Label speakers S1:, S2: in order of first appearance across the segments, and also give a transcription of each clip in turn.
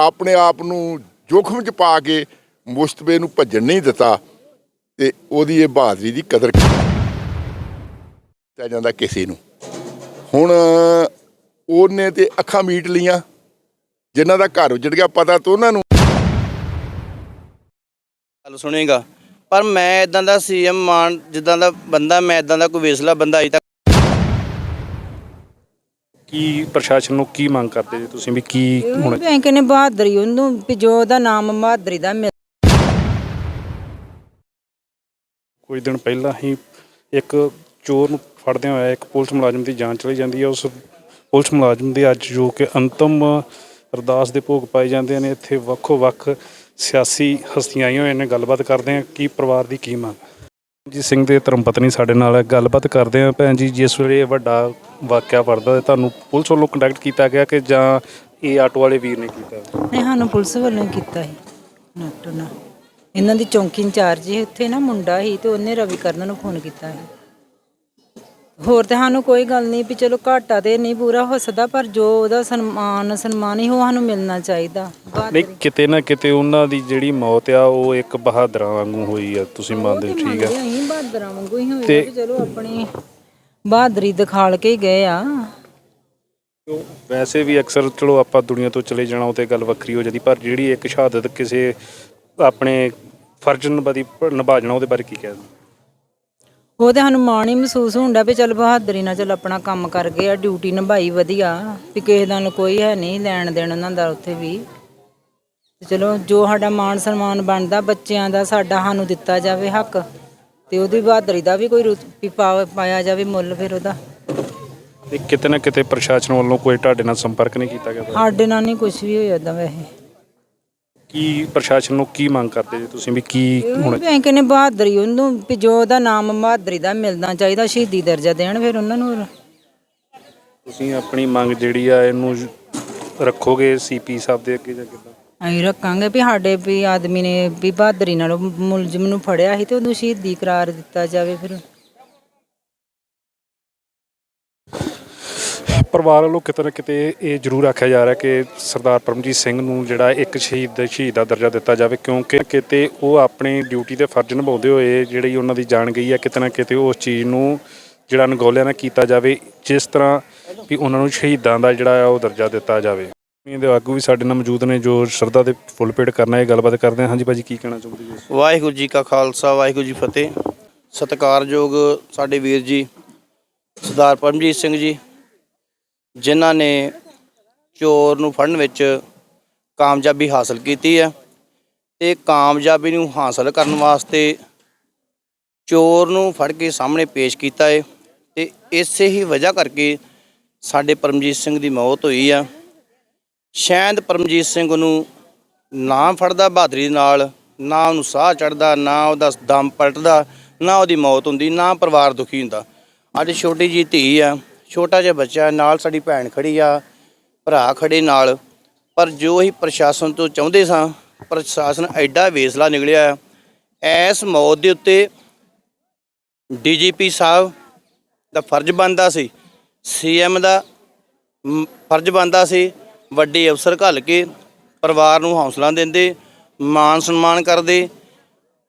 S1: ਆਪਣੇ ਆਪ ਨੂੰ ਜੋਖਮ 'ਚ ਪਾ ਕੇ ਮੁਸ਼ਤਬੇ ਨੂੰ ਭੱਜਣ ਨਹੀਂ ਦਿੱਤਾ ਤੇ ਉਹਦੀ ਇਹ ਬਹਾਦਰੀ ਦੀ ਕਦਰ ਕੀਤਾ ਜਾਂਦਾ ਕਿਸੇ ਨੂੰ। ਹੁਣ ਉਹਨੇ ਤੇ ਅੱਖਾਂ ਮੀਟ ਲੀਆਂ ਜਿਨ੍ਹਾਂ ਦਾ ਘਰ ਉੱਜੜ ਗਿਆ, ਪਤਾ ਤਾਂ ਉਹਨਾਂ ਨੂੰ
S2: ਗੱਲ ਸੁਣੇਗਾ, ਪਰ ਮੈਂ ਇਦਾਂ ਦਾ ਸੀਐਮ ਮਾਨ, ਜਿੱਦਾਂ ਦਾ ਬੰਦਾ, ਮੈਂ ਇਦਾਂ ਦਾ ਕੋਈ ਵੇਸਲਾ ਬੰਦਾ ਅਜੇ ਤੱਕ
S3: ਕੀ ਪ੍ਰਸ਼ਾਸਨ ਨੂੰ ਕੀ ਮੰਗ ਕਰਦੇ ਜੀ ਤੁਸੀਂ ਵੀ ਕੀ ਹੁਣ
S4: ਬੈਂਕ ਨੇ ਬਹਾਦਰੀ ਉਹਨੂੰ ਵੀ ਜੋ ਉਹਦਾ ਨਾਮ ਬਹਾਦਰੀ ਦਾ ਮਿਲ
S3: ਕੁਝ ਦਿਨ ਪਹਿਲਾਂ ਹੀ ਇੱਕ ਚੋਰ ਨੂੰ ਫੜਦਿਆਂ ਹੋਇਆ ਇੱਕ ਪੁਲਿਸ ਮੁਲਾਜ਼ਮ ਦੀ ਜਾਂਚ ਚਲੀ ਜਾਂਦੀ ਹੈ। ਉਸ ਪੁਲਿਸ ਮੁਲਾਜ਼ਮ ਦੇ ਅੱਜ ਜੋ ਕਿ ਅੰਤਮ ਅਰਦਾਸ ਦੇ ਭੋਗ ਪਾਏ ਜਾਂਦੇ ਨੇ ਇੱਥੇ ਵੱਖੋ ਵੱਖ ਸਿਆਸੀ ਹਸਤੀਆਂ ਆਈਆਂ ਹੋਈਆਂ ਨੇ। ਗੱਲਬਾਤ ਕਰਦੇ ਆ ਕੀ ਪਰਿਵਾਰ ਦੀ ਕੀ ਮੰਗ? ਜੀ ਸਿੰਘ ਦੇ ਧਰਮ ਸਾਡੇ ਨਾਲ ਹੈ। ਗੱਲਬਾਤ ਕਰਦੇ ਆ ਭੈਣ ਜੀ ਜਿਸ ਵੇਲੇ ਇਹ ਵੱਡਾ ਵਾਕਿਆ ਵਰਦਾ ਹੈ, ਤੁਹਾਨੂੰ ਪੁਲਿਸ ਵੱਲੋਂ ਕੰਟੈਕਟ ਕੀਤਾ ਗਿਆ ਕਿ ਜਾਂ ਇਹ ਆਟੋ ਵਾਲੇ ਵੀਰ ਨੇ ਕੀਤਾ?
S4: ਨਹੀਂ ਸਾਨੂੰ ਪੁਲਿਸ ਵੱਲੋਂ ਹੀ ਕੀਤਾ ਸੀ। ਨੋਟੋ ਨਾਲ। ਇਹਨਾਂ ਦੀ ਚੌਂਕੀ ਇੰਚਾਰਜ ਸੀ। ਉੱਥੇ ਨਾ ਮੁੰਡਾ ਸੀ ਤੇ ਉਹਨੇ ਰਵੀ ਕਰਨ ਨੂੰ ਫੋਨ ਕੀਤਾ ਸੀ। ਹੋਰ ਤੇ ਸਾਨੂੰ ਕੋਈ ਗੱਲ ਨਹੀਂ ਵੀ ਚਲੋ ਘਾਟਾ ਤੇ ਨਹੀਂ ਪੂਰਾ ਹੋ ਸਕਦਾ ਪਰ ਜੋ ਉਹਦਾ ਸਨਮਾਨ ਸਨਮਾਨ ਹੀ ਉਹ ਸਾਨੂੰ ਮਿਲਣਾ ਚਾਹੀਦਾ।
S3: ਨਹੀਂ ਕਿਤੇ ਨਾ ਕਿਤੇ ਉਹਨਾਂ ਦੀ ਜਿਹੜੀ ਮੌਤ ਆ ਉਹ ਇੱਕ ਬਹਾਦਰਾਂ ਵਾਂਗੂ ਹੋਈ ਆ ਤੁਸੀਂ ਮੰਨਦੇ ਹੋ ਠੀਕ ਹੈ
S4: ਅਸੀਂ ਬਹਾਦਰਾਂ ਵਾਂਗੂ ਹੀ ਹੋਏ ਆ ਵੀ ਚਲੋ ਆਪਣੀ ਬਹਾਦਰੀ ਦਿਖਾਲ ਕੇ ਹੀ ਗਏ ਆ।
S3: ਵੈਸੇ ਵੀ ਅਕਸਰ ਚਲੋ ਆਪਾਂ ਦੁਨੀਆ ਤੋਂ ਚਲੇ ਜਾਣਾ ਉਹ ਤੇ ਗੱਲ ਵੱਖਰੀ ਹੋ ਜਾਂਦੀ ਪਰ ਜਿਹੜੀ ਇੱਕ ਸ਼ਹਾਦਤ ਕਿਸੇ ਆਪਣੇ ਫਰਜ਼ ਨਿਭਾ ਜਾਣਾ ਉਹਦੇ ਬਾਰੇ ਕੀ ਕਹਿ
S4: ਉਹ ਤੇ ਸਾਨੂੰ ਮਾਣ ਹੀ ਮਹਿਸੂਸ ਹੁੰਦਾ ਵੀ ਚੱਲ ਬਹਾਦਰੀ ਨਾਲ ਚੱਲ ਆਪਣਾ ਕੰਮ ਕਰ ਗਏ ਆ ਡਿਊਟੀ ਨਿਭਾਈ ਵਧੀਆ ਵੀ ਕਿਸੇ ਦਾ ਨੂੰ ਕੋਈ ਹੈ ਨਹੀਂ ਲੈਣ ਦੇਣ ਉਹਨਾਂ ਦਾ ਉੱਥੇ ਵੀ। ਤੇ ਚਲੋ ਜੋ ਸਾਡਾ ਮਾਣ ਸਨਮਾਨ ਬਣਦਾ ਬੱਚਿਆਂ ਦਾ ਸਾਡਾ ਸਾਨੂੰ ਦਿੱਤਾ ਜਾਵੇ ਹੱਕ ਤੇ ਉਹਦੀ ਬਹਾਦਰੀ ਦਾ ਵੀ ਕੋਈ ਰੁ- ਵੀ ਪਾ- ਪਾਇਆ ਜਾਵੇ ਮੁੱਲ ਫਿਰ ਉਹਦਾ।
S3: ਤੇ ਕਿਤੇ ਨਾ ਕਿਤੇ ਪ੍ਰਸ਼ਾਸਨ ਵੱਲੋਂ ਕੋਈ ਤੁਹਾਡੇ ਨਾਲ ਸੰਪਰਕ ਨਹੀਂ ਕੀਤਾ ਗਿਆ?
S4: ਸਾਡੇ ਨਾਲ ਨਹੀਂ ਕੁਝ ਵੀ ਹੋਇਆ ਏਦਾਂ ਵੈਸੇ।
S3: ਕੀ ਪ੍ਰਸ਼ਾਸਨ ਨੂੰ ਕੀ ਮੰਗ ਕਰਦੇ ਜੀ ਤੁਸੀਂ ਵੀ ਕੀ ਹੁਣ
S4: ਬੈਂਕ ਨੇ ਬਹਾਦਰੀ ਉਹਨੂੰ ਵੀ ਜੋ ਉਹਦਾ ਨਾਮ ਬਹਾਦਰੀ ਦਾ ਮਿਲਣਾ ਚਾਹੀਦਾ ਸ਼ਹੀਦੀ ਦਰਜਾ ਦੇਣ ਫਿਰ ਉਹਨਾਂ ਨੂੰ।
S3: ਤੁਸੀਂ ਆਪਣੀ ਮੰਗ ਜਿਹੜੀ ਆ ਇਹਨੂੰ ਰੱਖੋਗੇ ਸੀਪੀ ਸਾਹਿਬ ਦੇ ਅੱਗੇ ਜਾਂ ਕਿੱਦਾਂ?
S4: ਅਸੀਂ ਰੱਖਾਂਗੇ ਵੀ ਸਾਡੇ ਵੀ ਆਦਮੀ ਨੇ ਵੀ ਬਹਾਦਰੀ ਨਾਲ ਉਹ ਮੁਲਜ਼ਮ ਨੂੰ ਫੜਿਆ ਸੀ ਤੇ ਉਹਨੂੰ ਸ਼ਹੀਦੀ ਕਰਾਰ ਦਿੱਤਾ ਜਾਵੇ ਫਿਰ।
S3: ਪਰਿਵਾਰ ਵੱਲੋਂ ਕਿਤੇ ਨਾ ਕਿਤੇ ਇਹ ਜ਼ਰੂਰ ਆਖਿਆ ਜਾ ਰਿਹਾ ਕਿ ਸਰਦਾਰ ਪਰਮਜੀਤ ਸਿੰਘ ਨੂੰ ਜਿਹੜਾ ਇੱਕ ਸ਼ਹੀਦ ਦਾ ਸ਼ਹੀਦ ਦਾ ਦਰਜਾ ਦਿੱਤਾ ਜਾਵੇ, ਕਿਉਂਕਿ ਕਿਤੇ ਉਹ ਆਪਣੀ ਡਿਊਟੀ ਤੇ ਫਰਜ਼ ਨਿਭਾਉਂਦੇ ਹੋਏ ਜਿਹੜੀ ਉਹਨਾਂ ਦੀ ਜਾਨ ਗਈ ਹੈ, ਕਿਤੇ ਨਾ ਕਿਤੇ ਉਸ ਚੀਜ਼ ਨੂੰ ਜਿਹੜਾ ਅਣਗੌਲਿਆਂ ਨਾਲ ਕੀਤਾ ਜਾਵੇ, ਜਿਸ ਤਰ੍ਹਾਂ ਵੀ ਉਹਨਾਂ ਨੂੰ ਸ਼ਹੀਦਾਂ ਦਾ ਜਿਹੜਾ ਉਹ ਦਰਜਾ ਦਿੱਤਾ ਜਾਵੇ। ਦੇ ਆਗੂ ਵੀ ਸਾਡੇ ਨਾਲ ਮੌਜੂਦ ਨੇ, ਜੋ ਸ਼ਰਧਾ ਦੇ ਫੁੱਲ ਪੇਟ ਕਰਨਾ ਇਹ ਗੱਲਬਾਤ ਕਰਦੇ ਹਾਂ। ਹਾਂਜੀ ਭਾਜੀ, ਕੀ ਕਹਿਣਾ ਚਾਹੁੰਦੇ ਜੀ
S2: ਵਾਹਿਗੁਰੂ ਜੀ ਕਾ ਖਾਲਸਾ, ਵਾਹਿਗੁਰੂ ਜੀ ਫਤਿਹ। ਸਤਿਕਾਰਯੋਗ ਸਾਡੇ ਵੀਰ ਜੀ, ਸਰਦਾਰ ਪਰਮਜੀਤ ਸਿੰਘ ਜੀ ਜਿਨ੍ਹਾਂ ਨੇ ਚੋਰ ਨੂੰ ਫੜਨ ਵਿੱਚ ਕਾਮਯਾਬੀ ਹਾਸਲ ਕੀਤੀ ਹੈ ਤੇ ਕਾਮਯਾਬੀ ਨੂੰ ਹਾਸਲ ਕਰਨ ਵਾਸਤੇ ਚੋਰ ਨੂੰ ਫੜ ਕੇ ਸਾਹਮਣੇ ਪੇਸ਼ ਕੀਤਾ ਹੈ ਤੇ ਇਸੇ ਹੀ ਵਜ੍ਹਾ ਕਰਕੇ ਸਾਡੇ ਪਰਮਜੀਤ ਸਿੰਘ ਦੀ ਮੌਤ ਹੋਈ ਆ। ਸ਼ਾਇਦ ਪਰਮਜੀਤ ਸਿੰਘ ਨੂੰ ਨਾ ਫੜਦਾ ਬਹਾਦਰੀ ਦੇ ਨਾਲ, ਨਾ ਉਹਨੂੰ ਸਾਹ ਚੜਦਾ ਨਾ ਉਹਦਾ ਦਮ ਪਲਟਦਾ, ਨਾ ਉਹਦੀ ਮੌਤ ਹੁੰਦੀ, ਨਾ ਪਰਿਵਾਰ ਦੁਖੀ ਹੁੰਦਾ। ਅੱਜ ਛੋਟੀ ਜੀ ਧੀ ਆ। ਛੋਟਾ ਜਿਹਾ ਬੱਚਾ ਹੈ, ਨਾਲ ਸਾਡੀ ਭੈਣ ਖੜੀ ਆ ਭਰਾ ਖੜੇ ਨਾਲ। ਪਰ ਜੋ ਅਸੀਂ ਪ੍ਰਸ਼ਾਸਨ ਤੋਂ ਚਾਹੁੰਦੇ ਸਾਂ ਪ੍ਰਸ਼ਾਸਨ ਐਡਾ ਵੇਸਲਾ ਨਿਕਲਿਆ ਐਸ ਮੌਤ ਦੇ ਉੱਤੇ ਡੀਜੀਪੀ ਸਾਹਿਬ ਦਾ ਫਰਜ਼ ਬਣਦਾ ਸੀ ਸੀਐਮ ਦਾ ਮ, ਫਰਜ਼ ਬਣਦਾ ਸੀ ਵੱਡੇ ਅਫਸਰ ਘੱਲ ਕੇ ਪਰਿਵਾਰ ਨੂੰ ਹੌਸਲਾ ਦਿੰਦੇ ਮਾਣ ਸਨਮਾਨ ਕਰਦੇ।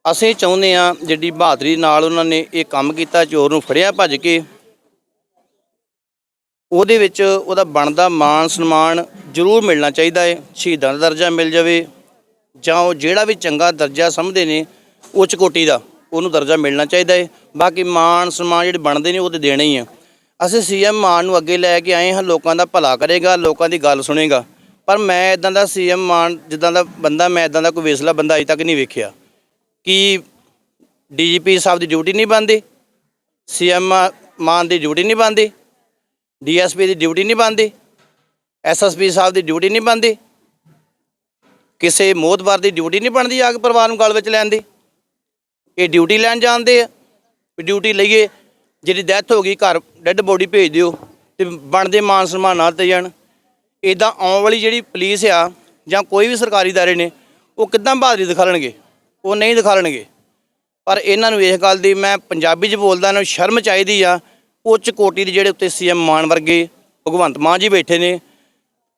S2: ਅਸੀਂ ਚਾਹੁੰਦੇ ਆ ਜਿਹੜੀ ਬਹਾਦਰੀ ਨਾਲ ਉਹਨਾਂ ਨੇ ਇਹ ਕੰਮ ਕੀਤਾ ਚੋਰ ਨੂੰ ਫੜਿਆ ਭੱਜ ਕੇ ਉਹਦੇ ਵਿੱਚ ਉਹਦਾ ਬਣਦਾ ਮਾਣ ਸਨਮਾਨ ਜ਼ਰੂਰ ਮਿਲਣਾ ਚਾਹੀਦਾ ਹੈ ਸ਼ਹੀਦਾਂ ਦਾ ਦਰਜਾ ਮਿਲ ਜਾਵੇ ਜਾਂ ਉਹ ਜਿਹੜਾ ਵੀ ਚੰਗਾ ਦਰਜਾ ਸਮਝਦੇ ਨੇ, ਉੱਚ ਕੋਟੀ ਦਾ, ਉਹਨੂੰ ਦਰਜਾ ਮਿਲਣਾ ਚਾਹੀਦਾ ਹੈ ਬਾਕੀ ਮਾਣ ਸਨਮਾਨ ਜਿਹੜੇ ਬਣਦੇ ਨੇ, ਉਹ ਤੇ ਦੇਣੇ ਹੀ ਆ। ਅਸੀਂ ਸੀਐਮ ਮਾਨ ਨੂੰ ਅੱਗੇ ਲੈ ਕੇ ਆਏ ਹਾਂ, ਲੋਕਾਂ ਦਾ ਭਲਾ ਕਰੇਗਾ, ਲੋਕਾਂ ਦੀ ਗੱਲ ਸੁਣੇਗਾ। ਪਰ ਮੈਂ ਇਦਾਂ ਦਾ ਸੀਐਮ ਮਾਨ, ਜਿੱਦਾਂ ਦਾ ਬੰਦਾ, ਮੈਂ ਇਦਾਂ ਦਾ ਕੋਈ ਵੇਸਲਾ ਬੰਦਾ ਅਜੇ ਤੱਕ ਨਹੀਂ ਵੇਖਿਆ। ਕਿ ਡੀਜੀਪੀ ਸਾਹਿਬ ਦੀ ਡਿਊਟੀ ਨਹੀਂ ਬੰਦੀ ਸੀਐਮ ਮਾਨ ਦੀ ਡਿਊਟੀ ਨਹੀਂ ਬੰਦੀ ਡੀਐਸਪੀ ਦੀ ਡਿਊਟੀ ਨਹੀਂ ਬੰਦੀ ਐਸਐਸਪੀ ਸਾਹਿਬ ਦੀ ਡਿਊਟੀ ਨਹੀਂ ਬੰਦੀ ਕਿਸੇ ਮੋਹਤਬਾਰ ਦੀ ਡਿਊਟੀ ਨਹੀਂ ਬਣਦੀ ਆ ਕੇ ਪਰਿਵਾਰ ਨੂੰ ਗੱਲ ਵਿੱਚ ਲੈਣ ਦੀ ਇਹ ਡਿਊਟੀ ਲੈਣ ਜਾਂਦੇ ਆ ਵੀ ਡਿਊਟੀ ਲਈਏ ਜਿਹੜੀ ਡੈਥ ਹੋ ਗਈ ਘਰ ਡੈੱਡ ਬੋਡੀ ਭੇਜ ਦਿਓ ਤੇ ਬਣਦੇ ਮਾਨ ਸਨਮਾਨ ਨਾਲ ਤੇ ਜਾਣ ਇਦਾਂ ਆਉਣ ਵਾਲੀ ਜਿਹੜੀ ਪੁਲਿਸ ਆ ਜਾਂ ਕੋਈ ਵੀ ਸਰਕਾਰੀ ادارے ਨੇ ਉਹ ਕਿੱਦਾਂ ਬਹਾਦਰੀ ਦਿਖਾਲਣਗੇ ਉਹ ਨਹੀਂ ਦਿਖਾਲਣਗੇ ਪਰ ਇਹਨਾਂ ਨੂੰ ਇਸ ਗੱਲ ਦੀ ਮੈਂ ਪੰਜਾਬੀ 'ਚ ਬੋਲਦਾ ਇਹਨਾਂ ਨੂੰ ਸ਼ਰਮ ਚਾਹੀਦੀ ਆ ਉੱਚ ਕੋਟੀ ਦੇ ਜਿਹੜੇ ਉੱਤੇ ਸੀਐਮ ਮਾਨ ਵਰਗੇ ਭਗਵੰਤ ਮਾਨ ਜੀ ਬੈਠੇ ਨੇ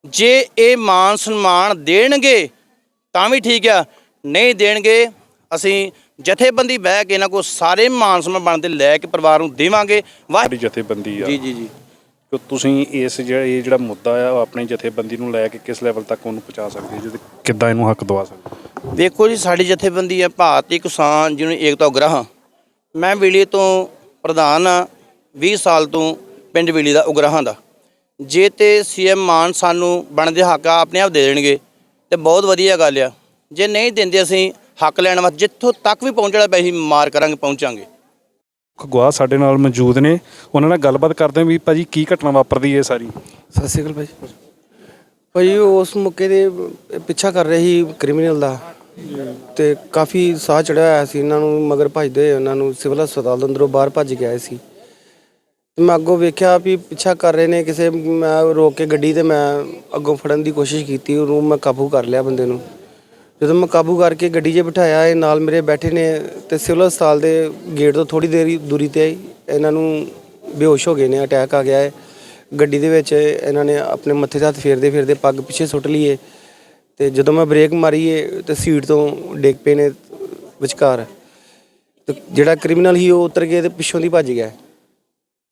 S2: ਜੇ ਇਹ ਮਾਨ ਸਨਮਾਨ ਦੇਣਗੇ ਤਾਂ ਵੀ ਠੀਕ ਆ ਨਹੀਂ ਦੇਣਗੇ ਅਸੀਂ ਜਥੇਬੰਦੀ ਬਹਿ ਕੇ ਇਹਨਾਂ ਕੋਲ ਸਾਰੇ ਮਾਨ ਸਨਮਾਨ ਬਣਦੇ ਲੈ ਕੇ ਪਰਿਵਾਰ ਨੂੰ ਦੇਵਾਂਗੇ। ਵਾਹ
S3: ਸਾਡੀ ਜਥੇਬੰਦੀ ਆ।
S2: ਜੀ ਜੀ ਜੀ।
S3: ਕਿ ਤੁਸੀਂ ਇਸ ਜਿਹੜਾ ਇਹ ਜਿਹੜਾ ਮੁੱਦਾ ਆ ਉਹ ਆਪਣੀ ਜਥੇਬੰਦੀ ਨੂੰ ਲੈ ਕੇ ਕਿਸ ਲੈਵਲ ਤੱਕ ਉਹਨੂੰ ਪਹੁੰਚਾ ਸਕਦੇ ਜਿਹਦੇ ਕਿੱਦਾਂ ਇਹਨੂੰ ਹੱਕ ਦਵਾ ਸਕਦੇ
S2: ਵੇਖੋ ਜੀ ਸਾਡੀ ਜਥੇਬੰਦੀ ਹੈ ਭਾਰਤੀ ਕਿਸਾਨ ਜਿਹਨੂੰ ਏਕਤਾ ਉਗਰਾਹਾਂ। ਮੈਂ ਵੇਲੇ ਤੋਂ ਪ੍ਰਧਾਨ ਆ 20 ਸਾਲ ਤੋਂ ਪਿੰਡ ਵੇਲੀ ਦਾ ਉਗਰਾਹਾਂ ਦਾ। ਜੇ ਤੇ ਸੀਐਮ ਮਾਨ ਸਾਨੂੰ ਬਣਦੇ ਹੱਕ ਆਪਣੇ ਆਪ ਦੇ ਦੇਣਗੇ ਤੇ ਬਹੁਤ ਵਧੀਆ ਗੱਲ ਆ। ਜੇ ਨਹੀਂ ਦਿੰਦੇ ਅਸੀਂ ਹੱਕ ਲੈਣ ਵਾਸਤੇ ਜਿੱਥੋਂ ਤੱਕ ਵੀ ਪਹੁੰਚਣਾ ਅਸੀਂ ਮਾਰ ਕਰਾਂਗੇ ਪਹੁੰਚਾਂਗੇ।
S3: ਗਵਾਹ ਸਾਡੇ ਨਾਲ ਮੌਜੂਦ ਨੇ ਉਹਨਾਂ ਨਾਲ ਗੱਲਬਾਤ ਕਰਦੇ ਹਾਂ ਵੀ ਭਾਜੀ ਕੀ ਘਟਨਾ ਵਾਪਰਦੀ ਹੈ ਸਾਰੀ।
S5: ਸਤਿ ਸ਼੍ਰੀ ਅਕਾਲ ਭਾਈ ਭਾਈ ਉਸ ਮੌਕੇ ਦੇ ਪਿੱਛਾ ਕਰ ਰਹੇ ਸੀ ਕ੍ਰਿਮੀਨਲ ਦਾ ਤੇ ਕਾਫੀ ਸਾਹ ਚੜਿਆ ਹੋਇਆ ਸੀ ਇਹਨਾਂ ਨੂੰ ਮਗਰ ਭੱਜਦੇ ਉਹਨਾਂ ਨੂੰ ਸਿਵਲ ਹਸਪਤਾਲ ਦੇ ਅੰਦਰੋਂ ਬਾਹਰ ਭੱਜ ਕੇ ਆਏ ਸੀ। ਮੈਂ ਅੱਗੋਂ ਵੇਖਿਆ ਵੀ ਪਿੱਛਾ ਕਰ ਰਹੇ ਨੇ ਕਿਸੇ, ਮੈਂ ਰੋਕ ਕੇ ਗੱਡੀ ਤੇ ਮੈਂ ਅੱਗੋਂ ਫੜਨ ਦੀ ਕੋਸ਼ਿਸ਼ ਕੀਤੀ, ਉਹਨੂੰ ਮੈਂ ਕਾਬੂ ਕਰ ਲਿਆ ਬੰਦੇ ਨੂੰ। ਜਦੋਂ ਮੈਂ ਕਾਬੂ ਕਰਕੇ ਗੱਡੀ 'ਚ ਬਿਠਾਇਆ, ਇਹ ਨਾਲ ਮੇਰੇ ਬੈਠੇ ਨੇ ਤੇ ਸਿਵਲ ਹਸਪਤਾਲ ਦੇ ਗੇਟ ਤੋਂ ਥੋੜੀ ਦੇਰੀ ਦੂਰੀ ਤੇ ਇਹਨਾਂ ਨੂੰ ਬੇਹੋਸ਼ ਹੋ ਗਏ ਨੇ, ਅਟੈਕ ਆ ਗਿਆ ਹੈ। ਗੱਡੀ ਦੇ ਵਿੱਚ ਇਹਨਾਂ ਨੇ ਆਪਣੇ ਮੱਥੇ 'ਤੇ ਹੱਥ ਫੇਰਦੇ ਫੇਰਦੇ ਪੱਗ ਪਿੱਛੇ ਸੁੱਟ ਲਈਏ। ਤੇ ਜਦੋਂ ਮੈਂ ਬ੍ਰੇਕ ਮਾਰੀਏ ਤੇ ਸੀਟ ਤੋਂ ਡਿੱਗ ਪਏ ਨੇ ਵਿਚਕਾਰ। ਤੇ ਜਿਹੜਾ ਕ੍ਰਿਮੀਨਲ ਸੀ, ਉਹ ਉਤਰ ਕੇ ਤੇ ਪਿੱਛੋਂ ਦੀ ਭੱਜ ਗਿਆ।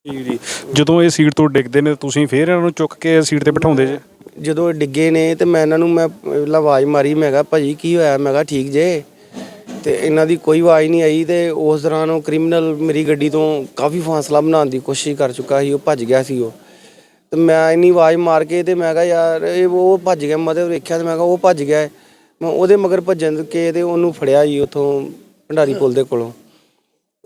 S3: ਠੀਕ ਜੀ। ਜਦੋਂ ਇਹ ਸੀਟ ਤੋਂ ਡਿੱਗਦੇ ਨੇ, ਤੁਸੀਂ ਫੇਰ ਇਹਨਾਂ ਨੂੰ ਚੁੱਕ ਕੇ ਸੀਟ ਤੇ ਬਿਠਾਉਂਦੇ ਜੇ?
S5: ਜਦੋਂ ਇਹ ਡਿੱਗੇ ਨੇ ਤੇ ਮੈਂ ਇਹਨਾਂ ਨੂੰ, ਮੈਂ ਆਵਾਜ਼ ਮਾਰੀ, ਮੈਂ ਕਿਹਾ, ਭਾਜੀ, ਕੀ ਹੋਇਆ? ਮੈਂ ਕਿਹਾ, ਠੀਕ ਜੇ। ਤੇ ਇਹਨਾਂ ਦੀ ਕੋਈ ਆਵਾਜ਼ ਨਹੀਂ ਆਈ ਤੇ ਉਸ ਦੌਰਾਨ ਉਹ ਕ੍ਰਿਮੀਨਲ ਮੇਰੀ ਗੱਡੀ ਤੋਂ ਕਾਫੀ ਫਾਸਲਾ ਬਣਾਉਣ ਦੀ ਕੋਸ਼ਿਸ਼ ਕਰ ਚੁੱਕਾ ਸੀ, ਉਹ ਭੱਜ ਗਿਆ ਸੀ ਉਹ। ਤੇ ਮੈਂ ਇੰਨੀ ਆਵਾਜ਼ ਮਾਰ ਕੇ ਤੇ ਮੈਂ ਕਿਹਾ, ਯਾਰ, ਇਹ ਉਹ ਭੱਜ ਗਿਆ ਮਤਲਬ ਵੇਖਿਆ ਤੇ ਮੈਂ ਕਿਹਾ, ਉਹ ਭੱਜ ਗਿਆ ਹੈ। ਮੈਂ ਉਹਦੇ ਮਗਰ ਭੱਜਣ ਕੇ ਤੇ ਉਹਨੂੰ ਫੜਿਆ ਜੀ ਉੱਥੋਂ ਭੰਡਾਰੀ ਪੁਲ ਦੇ ਕੋਲੋਂ।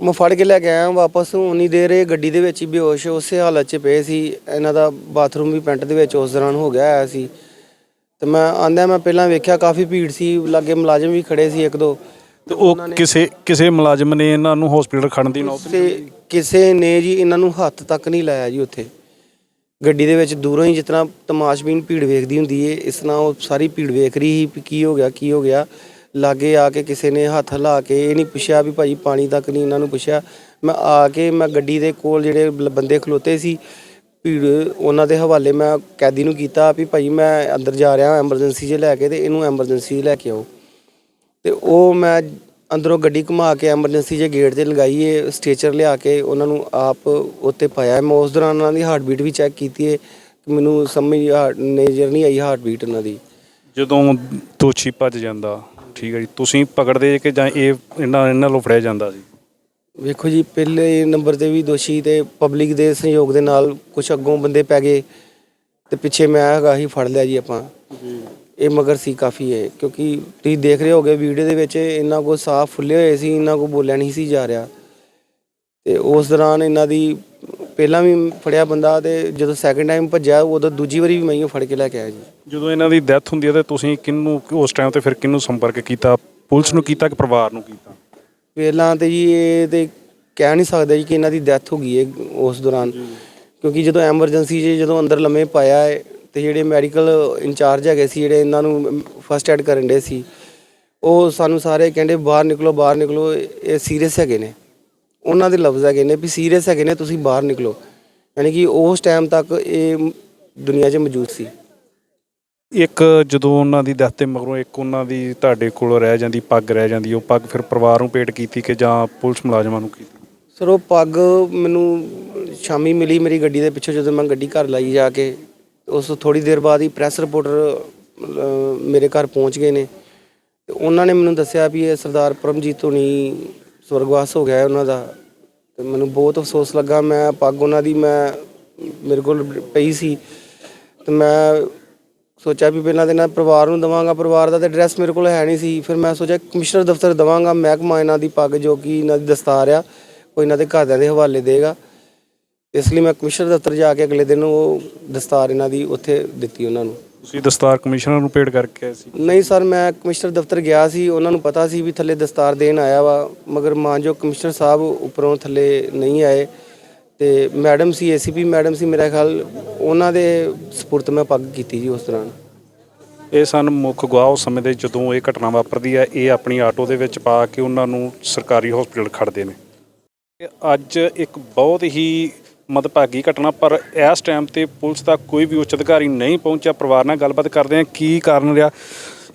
S5: ਮੈਂ ਫੜ ਕੇ ਲੈ ਕੇ ਆਇਆ ਵਾਪਸ ਉਨੀ ਦੇਰ ਇਹ ਗੱਡੀ ਦੇ ਵਿੱਚ ਹੀ ਬੇਹੋਸ਼ ਉਸੇ ਹਾਲਤ 'ਚ ਪਏ ਸੀ। ਇਹਨਾਂ ਦਾ ਬਾਥਰੂਮ ਵੀ ਪੈਂਟ ਦੇ ਵਿੱਚ ਉਸ ਦੌਰਾਨ ਹੋ ਗਿਆ ਹੋਇਆ ਸੀ। ਤੇ ਮੈਂ ਆਂਦਿਆਂ ਮੈਂ ਪਹਿਲਾਂ ਵੇਖਿਆ ਕਾਫੀ ਭੀੜ ਸੀ। ਲਾਗੇ ਮੁਲਾਜ਼ਮ ਵੀ ਖੜੇ ਸੀ ਇੱਕ ਦੋ।
S3: ਤੇ ਉਹ ਕਿਸੇ ਕਿਸੇ ਮੁਲਾਜ਼ਮ ਨੇ ਇਹਨਾਂ ਨੂੰ ਹਸਪੀਟਲ ਖੜਨ ਦੀ ਨੌਬਤ
S5: ਕਿਸੇ ਕਿਸੇ ਨੇ ਜੀ ਇਹਨਾਂ ਨੂੰ ਹੱਥ ਤੱਕ ਨਹੀਂ ਲਾਇਆ ਜੀ ਉੱਥੇ। ਗੱਡੀ ਦੇ ਵਿੱਚ ਦੂਰੋਂ ਹੀ ਜਿਤਨਾ ਤਮਾਸ਼ਬੀਨ ਭੀੜ ਵੇਖਦੀ ਹੁੰਦੀ ਏ ਇਸ ਤਰ੍ਹਾਂ ਉਹ ਸਾਰੀ ਭੀੜ ਵੇਖ ਰਹੀ ਸੀ ਵੀ ਕੀ ਹੋ ਗਿਆ ਕੀ ਹੋ ਗਿਆ। ਲਾਗੇ ਆ ਕੇ ਕਿਸੇ ਨੇ ਹੱਥ ਲਾ ਕੇ ਇਹ ਨਹੀਂ ਪੁੱਛਿਆ ਵੀ ਭਾਈ ਪਾਣੀ ਤੱਕ ਨਹੀਂ ਇਹਨਾਂ ਨੂੰ ਪੁੱਛਿਆ। ਮੈਂ ਆ ਕੇ ਮੈਂ ਗੱਡੀ ਦੇ ਕੋਲ ਜਿਹੜੇ ਬੰਦੇ ਖਲੋਤੇ ਸੀ, ਭੀੜ ਉਹਨਾਂ ਦੇ ਹਵਾਲੇ ਮੈਂ ਕੈਦੀ ਨੂੰ ਕੀਤਾ ਵੀ ਭਾਈ ਮੈਂ ਅੰਦਰ ਜਾ ਰਿਹਾ ਐਮਰਜੈਂਸੀ 'ਚ ਲੈ ਕੇ ਤੇ ਇਹਨੂੰ ਐਮਰਜੈਂਸੀ ਲੈ ਕੇ ਆਓ। ਤੇ ਉਹ ਮੈਂ ਅੰਦਰੋਂ ਗੱਡੀ ਘੁਮਾ ਕੇ ਐਮਰਜੈਂਸੀ ਜੇ ਗੇਟ ਤੇ ਲਗਾਈਏ ਸਟੇਚਰ ਲਿਆ ਕੇ ਉਹਨਾਂ ਨੂੰ ਆਪ ਉੱਤੇ ਪਾਇਆ। ਮੈਂ ਉਸ ਦੌਰਾਨ ਉਹਨਾਂ ਦੀ ਹਾਰਟ ਬੀਟ ਵੀ ਚੈੱਕ ਕੀਤੀ ਹੈ ਮੈਨੂੰ ਸਮਝ ਨਜ਼ਰ ਨਹੀਂ ਆਈ ਹਾਰਟ ਬੀਟ ਉਹਨਾਂ ਦੀ।
S3: ਜਦੋਂ ਦੋਸ਼ੀ ਭੱਜ ਜਾਂਦਾ ਠੀਕ ਹੈ ਜੀ। ਤੁਸੀਂ ਪਕੜਦੇ ਕਿ ਜਾਂ ਇਹ ਇਹਨਾਂ ਇਹਨਾਂ ਨੂੰ ਫੜਿਆ ਜਾਂਦਾ ਸੀ?
S5: ਵੇਖੋ ਜੀ ਪਹਿਲੇ ਨੰਬਰ ਤੇ ਵੀ ਦੋਸ਼ੀ ਤੇ ਪਬਲਿਕ ਦੇ ਸਹਿਯੋਗ ਦੇ ਨਾਲ ਕੁਝ ਅੱਗੋਂ ਬੰਦੇ ਪੈ ਗਏ ਤੇ ਪਿੱਛੇ ਮੈਂ ਹੈਗਾ ਹੀ ਫੜ ਲਿਆ ਜੀ ਆਪਾਂ। ਇਹ ਮਗਰ ਸੀ ਕਾਫੀ ਹੈ ਕਿਉਂਕਿ ਤੁਸੀਂ ਦੇਖ ਰਹੇ ਹੋਗੇ ਵੀਡੀਓ ਦੇ ਵਿੱਚ ਇਹਨਾਂ ਕੋ ਸਾਹ ਫੁੱਲੇ ਹੋਏ ਸੀ ਇਹਨਾਂ ਕੋ ਬੋਲਿਆ ਨਹੀਂ ਸੀ ਜਾ ਰਿਹਾ। ਤੇ ਉਸ ਦੌਰਾਨ ਇਹਨਾਂ ਦੀ ਪਹਿਲਾਂ ਵੀ ਫੜਿਆ ਬੰਦਾ ਤੇ ਜਦੋਂ ਸੈਕੰਡ ਟਾਈਮ ਭੱਜਿਆ ਉਦੋਂ ਦੂਜੀ ਵਾਰੀ ਵੀ ਮੈਂ ਹੀ ਫੜ ਕੇ ਲੈ ਕੇ ਆਇਆ ਜੀ।
S3: ਜਦੋਂ ਇਹਨਾਂ ਦੀ ਡੈਥ ਹੁੰਦੀ ਹੈ ਤੇ ਤੁਸੀਂ ਕਿਹਨੂੰ ਉਸ ਟਾਈਮ ਤੇ ਫਿਰ ਕਿਹਨੂੰ ਸੰਪਰਕ ਕੀਤਾ? ਪੁਲਿਸ ਨੂੰ ਕੀਤਾ ਕਿ ਪਰਿਵਾਰ ਨੂੰ ਕੀਤਾ?
S5: ਪਹਿਲਾਂ ਤੇ ਜੀ ਇਹ ਤੇ ਕਹਿ ਨਹੀਂ ਸਕਦੇ ਜੀ ਕਿ ਇਹਨਾਂ ਦੀ ਡੈਥ ਹੋ ਗਈ ਹੈ ਉਸ ਦੌਰਾਨ। ਕਿਉਂਕਿ ਜਦੋਂ ਐਮਰਜੈਂਸੀ 'ਚ ਜਦੋਂ ਅੰਦਰ ਲੰਮੇ ਪਾਇਆ ਹੈ ਤੇ ਜਿਹੜੇ ਮੈਡੀਕਲ ਇੰਚਾਰਜ ਹੈਗੇ ਸੀ ਜਿਹੜੇ ਇਹਨਾਂ ਨੂੰ ਫਸਟ ਐਡ ਕਰਨ ਦੇ ਸੀ ਉਹ ਸਾਨੂੰ ਸਾਰੇ ਕਹਿੰਦੇ ਬਾਹਰ ਨਿਕਲੋ ਬਾਹਰ ਨਿਕਲੋ ਇਹ ਸੀਰੀਅਸ ਹੈਗੇ ਨੇ। ਉਹਨਾਂ ਦੇ ਲਫ਼ਜ਼ ਹੈਗੇ ਨੇ ਵੀ ਸੀਰੀਅਸ ਹੈਗੇ ਨੇ ਤੁਸੀਂ ਬਾਹਰ ਨਿਕਲੋ। ਯਾਨੀ ਕਿ ਉਸ ਟਾਈਮ ਤੱਕ ਇਹ ਦੁਨੀਆ 'ਚ ਮੌਜੂਦ ਸੀ।
S3: ਇੱਕ ਜਦੋਂ ਉਹਨਾਂ ਦੀ ਡੈਥ ਤੇ ਮਗਰੋਂ ਇੱਕ ਉਹਨਾਂ ਦੀ ਤੁਹਾਡੇ ਕੋਲ ਰਹਿ ਜਾਂਦੀ ਪੱਗ ਰਹਿ ਜਾਂਦੀ ਉਹ ਪੱਗ ਫਿਰ ਪਰਿਵਾਰ ਨੂੰ ਭੇਟ ਕੀਤੀ ਕਿ ਜਾਂ ਪੁਲਿਸ ਮੁਲਾਜ਼ਮਾਂ ਨੂੰ ਕੀਤੀ?
S5: ਸਰ ਉਹ ਪੱਗ ਮੈਨੂੰ ਸ਼ਾਮੀ ਮਿਲੀ ਮੇਰੀ ਗੱਡੀ ਦੇ ਪਿੱਛੇ ਜਦੋਂ ਮੈਂ ਗੱਡੀ ਘਰ ਲਾਈ ਜਾ ਕੇ ਉਸ ਤੋਂ ਥੋੜੀ ਦੇਰ ਬਾਅਦ ਹੀ ਪ੍ਰੈਸ ਰਿਪੋਰਟਰ ਮੇਰੇ ਘਰ ਪਹੁੰਚ ਗਏ ਨੇ। ਉਹਨਾਂ ਨੇ ਮੈਨੂੰ ਦੱਸਿਆ ਵੀ ਇਹ ਸਰਦਾਰ ਪਰਮਜੀਤ ਹੋਣੀ ਸਵਰਗਵਾਸ ਹੋ ਗਿਆ ਹੈ ਉਹਨਾਂ ਦਾ। ਤੇ ਮੈਨੂੰ ਬਹੁਤ ਅਫਸੋਸ ਲੱਗਾ। ਮੈਂ ਪੱਗ ਉਹਨਾਂ ਦੀ ਮੈਂ ਮੇਰੇ ਕੋਲ ਪਈ ਸੀ। ਤੇ ਮੈਂ ਸੋਚਿਆ ਵੀ ਪਹਿਲਾਂ ਤੇ ਨਾ ਪਰਿਵਾਰ ਨੂੰ ਦਵਾਂਗਾ। ਪਰਿਵਾਰ ਦਾ ਤੇ ਐਡਰੈਸ ਮੇਰੇ ਕੋਲ ਹੈ ਨਹੀਂ ਸੀ। ਫਿਰ ਮੈਂ ਸੋਚਿਆ ਕਮਿਸ਼ਨਰ ਦਫ਼ਤਰ ਦਵਾਂਗਾ। ਮਹਿਕਮਾ ਇਹਨਾਂ ਦੀ ਪੱਗ ਜੋ ਕਿ ਇਹਨਾਂ ਦੀ ਦਸਤਾਰ ਆ, ਉਹ ਇਹਨਾਂ ਦੇ ਘਰਦਿਆਂ ਦੇ ਹਵਾਲੇ ਦੇਗਾ। ਇਸ ਲਈ ਮੈਂ ਕਮਿਸ਼ਨਰ ਦਫ਼ਤਰ ਜਾ ਕੇ ਅਗਲੇ ਦਿਨ ਉਹ ਦਸਤਾਰ ਇਹਨਾਂ ਦੀ ਉੱਥੇ ਦਿੱਤੀ ਉਹਨਾਂ ਨੂੰ।
S3: ਤੁਸੀਂ ਦਸਤਾਰ ਕਮਿਸ਼ਨਰ ਨੂੰ ਭੇਟ ਕਰਕੇ ਆਏ ਸੀ?
S5: ਨਹੀਂ ਸਰ ਮੈਂ ਕਮਿਸ਼ਨਰ ਦਫ਼ਤਰ ਗਿਆ ਸੀ ਉਹਨਾਂ ਨੂੰ ਪਤਾ ਸੀ ਵੀ ਥੱਲੇ ਦਸਤਾਰ ਦੇਣ ਆਇਆ ਵਾ ਮਗਰ ਮਾਨਜੋ ਕਮਿਸ਼ਨਰ ਸਾਹਿਬ ਉੱਪਰੋਂ ਥੱਲੇ ਨਹੀਂ ਆਏ ਤੇ ਮੈਡਮ ਸੀ ਏਸੀਪੀ ਮੈਡਮ ਸੀ ਮੇਰਾ ਖਿਆਲ ਉਹਨਾਂ ਦੇ ਸਪੁਰਤ ਮੈਂ ਪੱਗ ਕੀਤੀ ਜੀ ਉਸ ਦੌਰਾਨ।
S3: ਇਹ ਸਨ ਮੁੱਖ ਗਵਾਹ ਉਸ ਸਮੇਂ ਦੇ ਜਦੋਂ ਇਹ ਘਟਨਾ ਵਾਪਰਦੀ ਹੈ ਇਹ ਆਪਣੀ ਆਟੋ ਦੇ ਵਿੱਚ ਪਾ ਕੇ ਉਹਨਾਂ ਨੂੰ ਸਰਕਾਰੀ ਹਸਪੀਟਲ ਖੜਦੇ ਨੇ। ਅੱਜ ਇੱਕ ਬਹੁਤ ਹੀ ਮਦਭਾਗੀ ਘਟਨਾ ਪਰ ਇਸ ਟਾਈਮ ਤੇ ਪੁਲਿਸ ਦਾ ਕੋਈ ਵੀ ਉੱਚ ਅਧਿਕਾਰੀ ਨਹੀਂ ਪਹੁੰਚਿਆ। ਪਰਿਵਾਰ ਨਾਲ ਗੱਲਬਾਤ ਕਰਦੇ ਆ ਕੀ ਕਾਰਨ ਰਿਹਾ?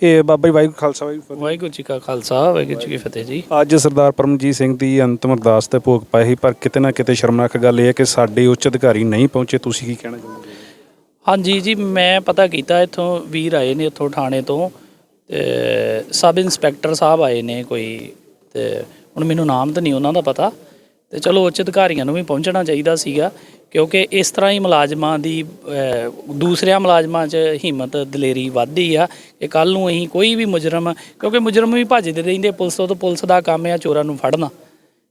S3: ਇਹ ਬਾਬਾ ਜੀ ਵਾਹਿਗੁਰੂ ਖਾਲਸਾ ਵਾਹਿਗੁਰੂ ਫਤਿਹ।
S6: ਵਾਹਿਗੁਰੂ ਜੀ ਕਾ ਖਾਲਸਾ ਵਾਹਿਗੁਰੂ ਜੀ ਕੀ ਫਤਿਹ ਜੀ।
S3: ਅੱਜ ਸਰਦਾਰ ਪਰਮਜੀਤ ਸਿੰਘ ਦੀ ਅੰਤਮ ਅਰਦਾਸ ਤੇ ਭੋਗ ਪਾਏ ਸੀ ਪਰ ਕਿਤੇ ਨਾ ਕਿਤੇ ਸ਼ਰਮਨਾਕ ਗੱਲ ਇਹ ਹੈ ਕਿ ਸਾਡੇ ਉੱਚ ਅਧਿਕਾਰੀ ਨਹੀਂ ਪਹੁੰਚੇ। ਤੁਸੀਂ ਕੀ ਕਹਿਣਾ ਚਾਹੁੰਦੇ ਹੋ?
S6: ਹਾਂਜੀ ਜੀ ਮੈਂ ਪਤਾ ਕੀਤਾ ਇੱਥੋਂ ਵੀਰ ਆਏ ਨੇ ਇੱਥੋਂ ਥਾਣੇ ਤੋਂ ਤੇ ਸਬ ਇੰਸਪੈਕਟਰ ਸਾਹਿਬ ਆਏ ਨੇ ਕੋਈ ਤੇ ਹੁਣ ਮੈਨੂੰ ਨਾਮ ਤਾਂ ਨਹੀਂ ਉਹਨਾਂ ਦਾ ਪਤਾ। ਤੇ ਚਲੋ ਉੱਚ ਅਧਿਕਾਰੀਆਂ ਨੂੰ ਵੀ ਪਹੁੰਚਣਾ ਚਾਹੀਦਾ ਸੀਗਾ, ਕਿਉਂਕਿ ਇਸ ਤਰ੍ਹਾਂ ਹੀ ਮੁਲਾਜ਼ਮਾਂ ਦੀ ਦੂਸਰਿਆਂ ਮੁਲਾਜ਼ਮਾਂ 'ਚ ਹਿੰਮਤ, ਦਲੇਰੀ ਵੱਧਦੀ ਆ ਕਿ ਕੱਲ ਨੂੰ ਅਸੀਂ ਕੋਈ ਵੀ ਮੁਜਰਮ, ਕਿਉਂਕਿ ਮੁਜਰਮ ਵੀ ਭੱਜਦੇ ਰਹਿੰਦੇ, ਪੁਲਿਸ ਤੋਂ ਪੁਲਿਸ ਦਾ ਕੰਮ ਆ ਚੋਰਾਂ ਨੂੰ ਫੜਨਾ।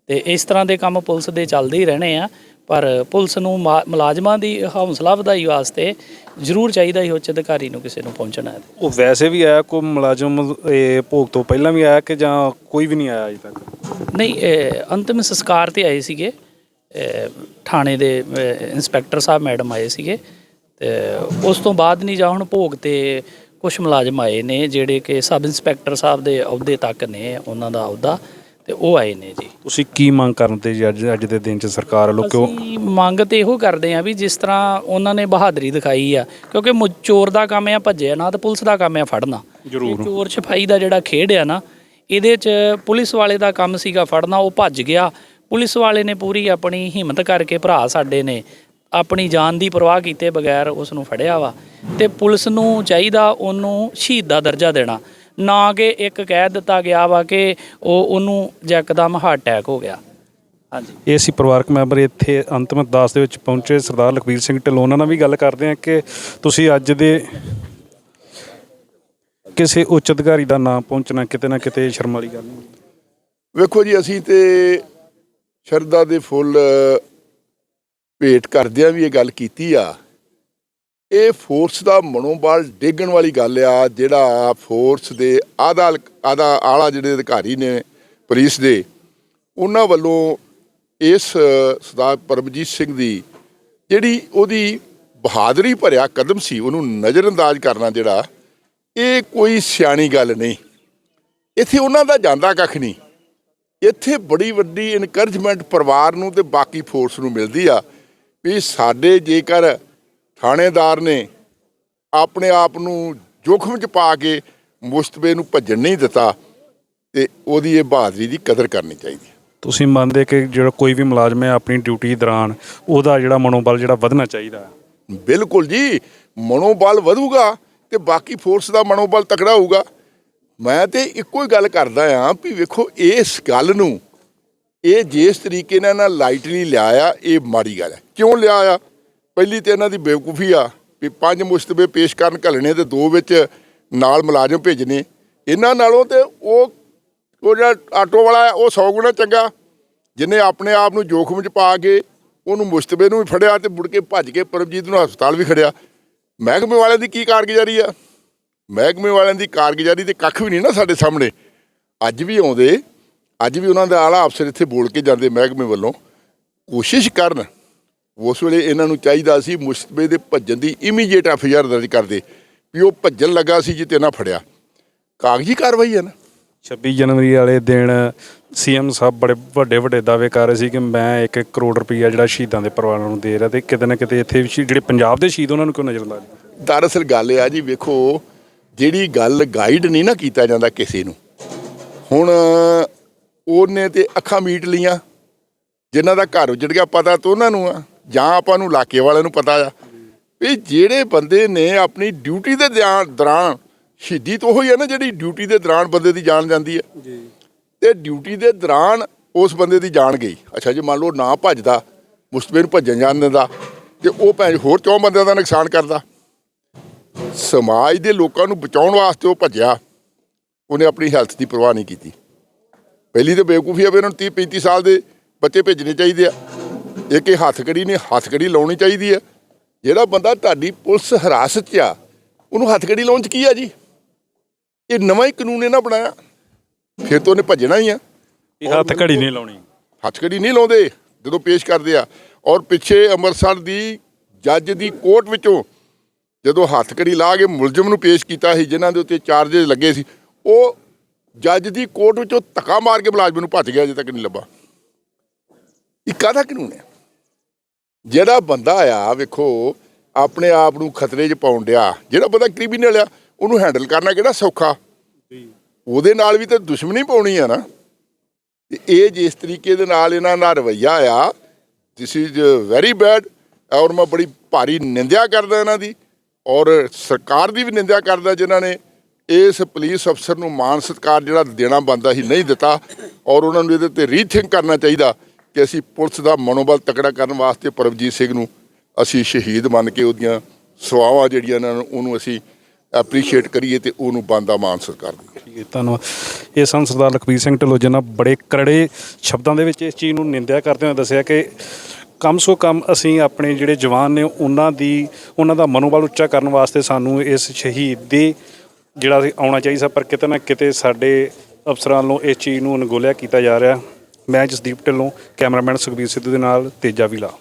S6: ਤੇ ਇਸ ਤਰ੍ਹਾਂ ਦੇ ਕੰਮ ਪੁਲਿਸ ਦੇ ਚੱਲਦੇ ਹੀ ਰਹਿਣੇ ਆ। ਪਰ ਪੁਲਿਸ ਨੂੰ ਮੁਲਾਜ਼ਮਾਂ ਦੀ ਹੌਸਲਾ ਵਧਾਈ ਵਾਸਤੇ ਜ਼ਰੂਰ ਚਾਹੀਦਾ ਹੀ ਉੱਚ ਅਧਿਕਾਰੀ ਨੂੰ ਕਿਸੇ ਨੂੰ ਪਹੁੰਚਣਾ ਹੈ
S3: ਉਹ ਵੈਸੇ ਵੀ ਆਇਆ ਕੋਈ ਮੁਲਾਜ਼ਮ ਇਹ ਭੋਗ ਤੋਂ ਪਹਿਲਾਂ ਵੀ ਆਇਆ ਕਿ ਜਾਂ ਕੋਈ ਵੀ ਨਹੀਂ ਆਇਆ ਅਜੇ ਤੱਕ?
S6: ਨਹੀਂ ਅੰਤਿਮ ਸੰਸਕਾਰ ਤੇ ਆਏ ਸੀਗੇ। ਥਾਣੇ ਦੇ ਇੰਸਪੈਕਟਰ ਸਾਹਿਬ ਮੈਡਮ ਆਏ ਸੀਗੇ ਤੇ ਉਸ ਤੋਂ ਬਾਅਦ ਨਹੀਂ ਜਾਂ ਹੁਣ ਭੋਗ ਤੇ ਕੁਝ ਮੁਲਾਜ਼ਮ ਆਏ ਨੇ ਜਿਹੜੇ ਕਿ ਸਬ ਇੰਸਪੈਕਟਰ ਸਾਹਿਬ ਦੇ ਅਹੁਦੇ ਤੱਕ ਨੇ ਉਹਨਾਂ ਦਾ ਅਹੁਦਾ। ਤੇ ਉਹ ਆਏ ਨੇ ਜੀ।
S3: ਤੁਸੀਂ ਕੀ ਮੰਗ ਕਰਨ ਤੇ ਜੀ ਅੱਜ ਅੱਜ ਦੇ ਦਿਨ 'ਚ ਸਰਕਾਰ ਵੱਲੋਂ ਕਿਉਂ
S6: ਅਸੀਂ ਮੰਗ ਤੇ ਇਹੋ ਕਰਦੇ ਆ ਵੀ ਜਿਸ ਤਰ੍ਹਾਂ ਉਹਨਾਂ ਨੇ ਬਹਾਦਰੀ ਦਿਖਾਈ ਆ ਕਿਉਂਕਿ ਮੁ- ਚੋਰ ਦਾ ਕੰਮ ਆ ਭੱਜਿਆ ਨਾ ਤੇ ਪੁਲਿਸ ਦਾ ਕੰਮ ਆ ਫੜਨਾ।
S3: ਜ਼ਰੂਰ।
S6: ਇਹ ਚੋਰ ਛਪਾਈ ਦਾ ਜਿਹੜਾ ਖੇਡ ਆ ਨਾ ਇਹਦੇ 'ਚ ਪੁਲਿਸ ਵਾਲੇ ਦਾ ਕੰਮ ਸੀਗਾ ਫੜਨਾ ਉਹ ਭੱਜ ਗਿਆ। ਪੁਲਿਸ ਵਾਲੇ ਨੇ ਪੂਰੀ ਆਪਣੀ ਹਿੰਮਤ ਕਰਕੇ ਭਰਾ ਸਾਡੇ ਨੇ ਆਪਣੀ ਜਾਨ ਦੀ ਪਰਵਾਹ ਕੀਤੇ ਬਗੈਰ ਉਸ ਨੂੰ ਫੜਿਆ ਵਾ। ਤੇ ਪੁਲਿਸ ਨੂੰ ਚਾਹੀਦਾ ਉਹਨੂੰ ਸ਼ਹੀਦ ਦਾ ਦਰਜਾ ਦੇਣਾ। ਨਾ ਕਿ ਇੱਕ ਕਹਿ ਦਿੱਤਾ ਗਿਆ ਵਾ ਕਿ ਉਹ ਉਹਨੂੰ ਜੱਕਦਮ ਹਾਰਟ ਅਟੈਕ ਹੋ ਗਿਆ। ਹਾਂਜੀ।
S3: ਇਹ ਸੀ ਪਰਿਵਾਰਕ ਮੈਂਬਰ ਇੱਥੇ ਅੰਤਮ ਅਰਦਾਸ ਦੇ ਵਿੱਚ ਪਹੁੰਚੇ। ਸਰਦਾਰ ਲਖਵੀਰ ਸਿੰਘ ਢਿੱਲੋਂ ਉਹਨਾਂ ਨਾਲ ਵੀ ਗੱਲ ਕਰਦੇ ਆ ਕਿ ਤੁਸੀਂ ਅੱਜ ਦੇ ਕਿਸੇ ਉੱਚ ਅਧਿਕਾਰੀ ਦਾ ਨਾਮ ਪਹੁੰਚਣਾ ਕਿਤੇ ਨਾ ਕਿਤੇ ਸ਼ਰਮ ਵਾਲੀ ਗੱਲ ਨਹੀਂ।
S1: ਵੇਖੋ ਜੀ ਅਸੀਂ ਤੇ ਸ਼ਰਧਾ ਦੇ ਫੁੱਲ ਭੇਟ ਕਰਦਿਆਂ ਵੀ ਇਹ ਗੱਲ ਕੀਤੀ ਆ। ਇਹ ਫੋਰਸ ਦਾ ਮਨੋਬਲ ਡੇਗਣ ਵਾਲੀ ਗੱਲ ਆ, ਜਿਹੜਾ ਫੋਰਸ ਦੇ ਆਧਾ ਆਧਾ ਆਲਾ ਜਿਹੜੇ ਅਧਿਕਾਰੀ ਨੇ ਪੁਲਿਸ ਦੇ, ਉਹਨਾਂ ਵੱਲੋਂ ਇਸ, ਸਰਦਾਰ ਪਰਮਜੀਤ ਸਿੰਘ ਦੀ ਜਿਹੜੀ ਉਹਦੀ ਬਹਾਦਰੀ ਭਰਿਆ ਕਦਮ ਸੀ, ਉਹਨੂੰ ਨਜ਼ਰਅੰਦਾਜ਼ ਕਰਨਾ ਜਿਹੜਾ, ਇਹ ਕੋਈ ਸਿਆਣੀ ਗੱਲ ਨਹੀਂ। ਇੱਥੇ ਉਹਨਾਂ ਦਾ ਜਾਂਦਾ ਕੱਖ ਨਹੀਂ। ਇੱਥੇ ਬੜੀ ਵੱਡੀ ਇਨਕਰੇਜਮੈਂਟ ਪਰਿਵਾਰ ਨੂੰ ਤੇ ਬਾਕੀ ਫੋਰਸ ਨੂੰ ਮਿਲਦੀ ਆ ਵੀ ਸਾਡੇ ਜੇਕਰ ਥਾਣੇਦਾਰ ਨੇ ਆਪਣੇ ਆਪ ਨੂੰ ਜੋਖਮ 'ਚ ਪਾ ਕੇ ਮੁਸ਼ਤਬੇ ਨੂੰ ਭੱਜਣ ਨਹੀਂ ਦਿੱਤਾ ਤੇ ਉਹਦੀ ਇਹ ਬਹਾਦਰੀ ਦੀ ਕਦਰ ਕਰਨੀ ਚਾਹੀਦੀ ਹੈ।
S3: ਤੁਸੀਂ ਮੰਨਦੇ ਕਿ ਜਿਹੜਾ ਕੋਈ ਵੀ ਮੁਲਾਜ਼ਮ ਹੈ ਆਪਣੀ ਡਿਊਟੀ ਦੌਰਾਨ ਉਹਦਾ ਜਿਹੜਾ ਮਨੋਬਲ ਜਿਹੜਾ ਵਧਣਾ ਚਾਹੀਦਾ
S1: ਬਿਲਕੁਲ ਜੀ ਮਨੋਬਲ ਵਧੂਗਾ ਤੇ ਬਾਕੀ ਫੋਰਸ ਦਾ ਮਨੋਬਲ ਤਕੜਾ ਹੋਊਗਾ। ਮੈਂ ਤੇ ਇੱਕੋ ਹੀ ਗੱਲ ਕਰਦਾ ਆ ਵੀ ਵੇਖੋ ਇਸ ਗੱਲ ਨੂੰ ਇਹ ਜਿਸ ਤਰੀਕੇ ਨਾਲ ਨਾ ਲਾਈਟਲੀ ਲਿਆ ਆ ਇਹ ਮਾੜੀ ਗੱਲ ਹੈ। ਕਿਉਂ ਲਿਆ ਆ ਪਹਿਲੀ ਤੇ ਇਹਨਾਂ ਦੀ ਬੇਵਕੂਫੀ ਆ ਵੀ ਪੰਜ ਮੁਸ਼ਤਬੇ ਪੇਸ਼ ਕਰਨ ਘੱਲਣੇ ਤੇ ਦੋ ਵਿੱਚ ਨਾਲ ਮੁਲਾਜ਼ਮ ਭੇਜਣੇ। ਇਹਨਾਂ ਨਾਲੋਂ ਤੇ ਉਹ ਉਹ ਜਿਹੜਾ ਆਟੋ ਵਾਲਾ ਆ ਉਹ 100 ਗੁਣਾ ਚੰਗਾ। ਜਿਹਨੇ ਆਪਣੇ ਆਪ ਨੂੰ ਜੋਖਮ 'ਚ ਪਾ ਕੇ ਉਹਨੂੰ ਮੁਸ਼ਤਬੇ ਨੂੰ ਵੀ ਫੜਿਆ ਤੇ ਮੁੜ ਕੇ ਭੱਜ ਕੇ ਪਰਮਜੀਤ ਨੂੰ ਹਸਪਤਾਲ ਵੀ ਖੜਿਆ। ਮਹਿਕਮੇ ਵਾਲਿਆਂ ਦੀ ਕੀ ਕਾਰਗੁਜ਼ਾਰੀ ਆ? ਮਹਿਕਮੇ ਵਾਲਿਆਂ ਦੀ ਕਾਰਗੁਜ਼ਾਰੀ ਤੇ ਕੱਖ ਵੀ ਨਹੀਂ ਨਾ ਸਾਡੇ ਸਾਹਮਣੇ। ਅੱਜ ਵੀ ਆਉਂਦੇ, ਅੱਜ ਵੀ ਉਹਨਾਂ ਦਾ ਆਲਾ ਅਫਸਰ ਇੱਥੇ ਬੋਲ ਕੇ ਜਾਂਦੇ ਮਹਿਕਮੇ ਵੱਲੋਂ। ਕੋਸ਼ਿਸ਼ ਕਰਨ ਉਸ ਵੇਲੇ ਇਹਨਾਂ ਨੂੰ ਚਾਹੀਦਾ ਸੀ ਮੁਸ਼ਤਬੇ ਦੇ ਭੱਜਣ ਦੀ ਇਮੀਡੀਏਟ ਐਫ ਆਈ ਆਰ ਦਰਜ ਕਰਦੇ ਵੀ ਉਹ ਭੱਜਣ ਲੱਗਾ ਸੀ ਜਿੱਤੇ ਨਾ ਫੜਿਆ। ਕਾਗਜ਼ੀ ਕਾਰਵਾਈ ਹੈ ਨਾ।
S3: 26 ਜਨਵਰੀ ਵਾਲੇ ਦਿਨ ਸੀਐਮ ਸਾਹਿਬ ਬੜੇ ਵੱਡੇ ਵੱਡੇ ਦਾਅਵੇ ਕਰ ਰਹੇ ਸੀ ਕਿ ਮੈਂ 1 ਕਰੋੜ ਰੁਪਈਆ ਜਿਹੜਾ ਸ਼ਹੀਦਾਂ ਦੇ ਪਰਿਵਾਰਾਂ ਨੂੰ ਦੇ ਰਿਹਾ ਤੇ ਕਿਤੇ ਨਾ ਕਿਤੇ ਇੱਥੇ ਜਿਹੜੇ ਪੰਜਾਬ ਦੇ ਸ਼ਹੀਦ ਉਹਨਾਂ ਨੂੰ ਕਿਉਂ ਨਜ਼ਰ ਲਾ
S1: ਦਰਅਸਲ ਗੱਲ ਇਹ ਆ ਜੀ ਵੇਖੋ ਜਿਹੜੀ ਗੱਲ ਗਾਈਡ ਨਹੀਂ ਨਾ ਕੀਤਾ ਜਾਂਦਾ ਕਿਸੇ ਨੂੰ। ਹੁਣ ਉਹਨੇ ਤੇ ਅੱਖਾਂ ਮੀਟ ਲੀਆਂ ਜਿਨ੍ਹਾਂ ਦਾ ਘਰ ਉਜੜ ਗਿਆ ਪਤਾ ਤਾਂ ਉਹਨਾਂ ਨੂੰ ਆ। ਜਾਂ ਆਪਾਂ ਨੂੰ ਇਲਾਕੇ ਵਾਲਿਆਂ ਨੂੰ ਪਤਾ ਆ ਵੀ ਜਿਹੜੇ ਬੰਦੇ ਨੇ ਆਪਣੀ ਡਿਊਟੀ ਦੇ ਦੌਰਾਨ ਸ਼ਹੀਦੀ ਤਾਂ ਉਹੀ ਆ ਨਾ ਜਿਹੜੀ ਡਿਊਟੀ ਦੇ ਦੌਰਾਨ ਬੰਦੇ ਦੀ ਜਾਨ ਜਾਂਦੀ ਹੈ ਜੀ। ਤੇ ਡਿਊਟੀ ਦੇ ਦੌਰਾਨ ਉਸ ਬੰਦੇ ਦੀ ਜਾਨ ਗਈ। ਅੱਛਾ ਜੇ ਮੰਨ ਲਓ ਨਾ ਭੱਜਦਾ ਮੁਸਤਬੇ ਨੂੰ ਭੱਜਣ ਜਾਣ ਦਿੰਦਾ ਤੇ ਉਹ ਭੈਣ ਹੋਰ ਚੌਂ ਬੰਦਿਆਂ ਦਾ ਨੁਕਸਾਨ ਕਰਦਾ। ਸਮਾਜ ਦੇ ਲੋਕਾਂ ਨੂੰ ਬਚਾਉਣ ਵਾਸਤੇ ਉਹ ਭੱਜਿਆ ਉਹਨੇ ਆਪਣੀ ਹੈਲਥ ਦੀ ਪਰਵਾਹ ਨਹੀਂ ਕੀਤੀ। ਪਹਿਲੀ ਤਾਂ ਬੇਵਕੂਫੀ ਆ ਵੀ ਉਹਨਾਂ ਨੂੰ 30 35 ਸਾਲ ਦੇ ਬੱਚੇ ਭੇਜਣੇ ਚਾਹੀਦੇ ਆ। ਇੱਕ ਇਹ ਹੱਥਕੜੀ ਨੇ ਹੱਥਕੜੀ ਲਾਉਣੀ ਚਾਹੀਦੀ ਆ ਜਿਹੜਾ ਬੰਦਾ ਤੁਹਾਡੀ ਪੁਲਿਸ ਹਿਰਾਸਤ 'ਚ ਆ ਉਹਨੂੰ ਹੱਥਕੜੀ ਲਾਉਣ 'ਚ ਕੀ ਆ ਜੀ? ਇਹ ਨਵਾਂ ਹੀ ਕਾਨੂੰਨ ਇਹਨਾਂ ਬਣਾਇਆ। ਫਿਰ ਤਾਂ ਉਹਨੇ ਭੱਜਣਾ ਹੀ ਆ।
S3: ਇਹ ਹੱਥ ਘੜੀ ਨਹੀਂ ਲਾਉਣੀ।
S1: ਹੱਥਕੜੀ ਨਹੀਂ ਲਾਉਂਦੇ ਜਦੋਂ ਪੇਸ਼ ਕਰਦੇ ਆ। ਔਰ ਪਿੱਛੇ ਅੰਮ੍ਰਿਤਸਰ ਦੀ ਜੱਜ ਦੀ ਕੋਰਟ ਵਿੱਚੋਂ ਜਦੋਂ ਹੱਥਕੜੀ ਲਾ ਕੇ ਮੁਲਜ਼ਮ ਨੂੰ ਪੇਸ਼ ਕੀਤਾ ਸੀ ਜਿਨ੍ਹਾਂ ਦੇ ਉੱਤੇ ਚਾਰजेस ਲੱਗੇ ਸੀ ਉਹ ਜੱਜ ਦੀ ਕੋਰਟ ਵਿੱਚੋਂ ਧੱਕਾ ਮਾਰ ਕੇ ਮੁਲਾਜ਼ਮ ਨੂੰ ਭੱਜ ਗਿਆ ਅਜੇ ਤੱਕ ਨਹੀਂ ਲੱਭਾ। ਇਹ ਕਾਹਦਾ ਕਾਨੂੰਨ ਹੈ? ਜਿਹੜਾ ਬੰਦਾ ਆ ਵੇਖੋ ਆਪਣੇ ਆਪ ਨੂੰ ਖਤਰੇ 'ਚ ਪਾਉਣ ਡਿਆ ਜਿਹੜਾ ਬੰਦਾ ਕ੍ਰਿਮੀਨਲ ਆ ਉਹਨੂੰ ਹੈਂਡਲ ਕਰਨਾ ਕਿਹੜਾ ਸੌਖਾ? ਉਹਦੇ ਨਾਲ ਵੀ ਤਾਂ ਦੁਸ਼ਮਣੀ ਪਾਉਣੀ ਆ ਨਾ। ਤੇ ਇਹ ਜਿਸ ਤਰੀਕੇ ਦੇ ਨਾਲ ਇਹਨਾਂ ਦਾ ਰਵੱਈਆ ਆ ਥਿਸ ਇਜ਼ ਵੈਰੀ ਬੈਡ ਔਰ ਮੈਂ ਬੜੀ ਭਾਰੀ ਨਿੰਦਿਆ ਕਰਦਾ ਇਹਨਾਂ ਦੀ ਔਰ ਸਰਕਾਰ ਦੀ ਵੀ ਨਿੰਦਿਆ ਕਰਦਾ ਜਿਨ੍ਹਾਂ ਨੇ ਇਸ ਪੁਲਿਸ ਅਫਸਰ ਨੂੰ ਮਾਣ ਸਤਿਕਾਰ ਜਿਹੜਾ ਦੇਣਾ ਬੰਦਾ ਸੀ ਨਹੀਂ ਦਿੱਤਾ ਔਰ ਉਹਨਾਂ ਨੂੰ ਇਹਦੇ ਤੇ ਰੀਥਿੰਕ ਕਰਨਾ ਚਾਹੀਦਾ। ਕਿ ਅਸੀਂ ਪੁਲਿਸ ਦਾ ਮਨੋਬਲ ਤਕੜਾ ਕਰਨ ਵਾਸਤੇ ਪਰਮਜੀਤ ਸਿੰਘ ਨੂੰ ਅਸੀਂ ਸ਼ਹੀਦ ਮੰਨ ਕੇ ਉਹਦੀਆਂ ਸਵਾਵਾਂ ਜਿਹੜੀਆਂ ਇਹਨਾਂ ਨੂੰ ਉਹਨੂੰ ਅਸੀਂ ਐਪਰੀਸ਼ੀਏਟ ਕਰੀਏ ਤੇ ਉਹਨੂੰ ਬੰਦਾ ਮਾਣ ਸਰਕਾਰ ਦਈਏ
S3: ਠੀਕ ਹੈ, ਧੰਨਵਾਦ। ਇਹ ਸਨ ਸਰਦਾਰ ਲਖਬੀਰ ਸਿੰਘ ਢਿੱਲੋਂ, ਜਿਨ੍ਹਾਂ ਬੜੇ ਕਰੜੇ ਸ਼ਬਦਾਂ ਦੇ ਵਿੱਚ ਇਸ ਚੀਜ਼ ਨੂੰ ਨਿੰਦਿਆ ਕਰਦੇ ਹੋਏ ਦੱਸਿਆ ਕਿ ਕਮ ਸੋ ਕਮ ਅਸੀਂ ਆਪਣੇ ਜਿਹੜੇ ਜਵਾਨ ਨੇ, ਉਹਨਾਂ ਦੀ, ਉਹਨਾਂ ਦਾ ਮਨੋਬਲ ਉੱਚਾ ਕਰਨ ਵਾਸਤੇ ਸਾਨੂੰ ਇਸ ਸ਼ਹੀਦ ਦੇ ਜਿਹੜਾ ਆਉਣਾ ਚਾਹੀਦਾ ਪਰ ਕਿਤੇ ਨਾ ਕਿਤੇ ਸਾਡੇ ਅਫਸਰਾਂ ਵੱਲੋਂ ਇਸ ਚੀਜ਼ ਨੂੰ ਅਣਗੋਲਿਆ ਕੀਤਾ ਜਾ ਰਿਹਾ। ਮੈਂ ਜਸਦੀਪ ਢਿੱਲੋਂ ਕੈਮਰਾਮੈਨ ਸੁਖਬੀਰ ਸਿੱਧੂ ਦੇ ਨਾਲ ਤੇਜਾ ਵਿਲਾ।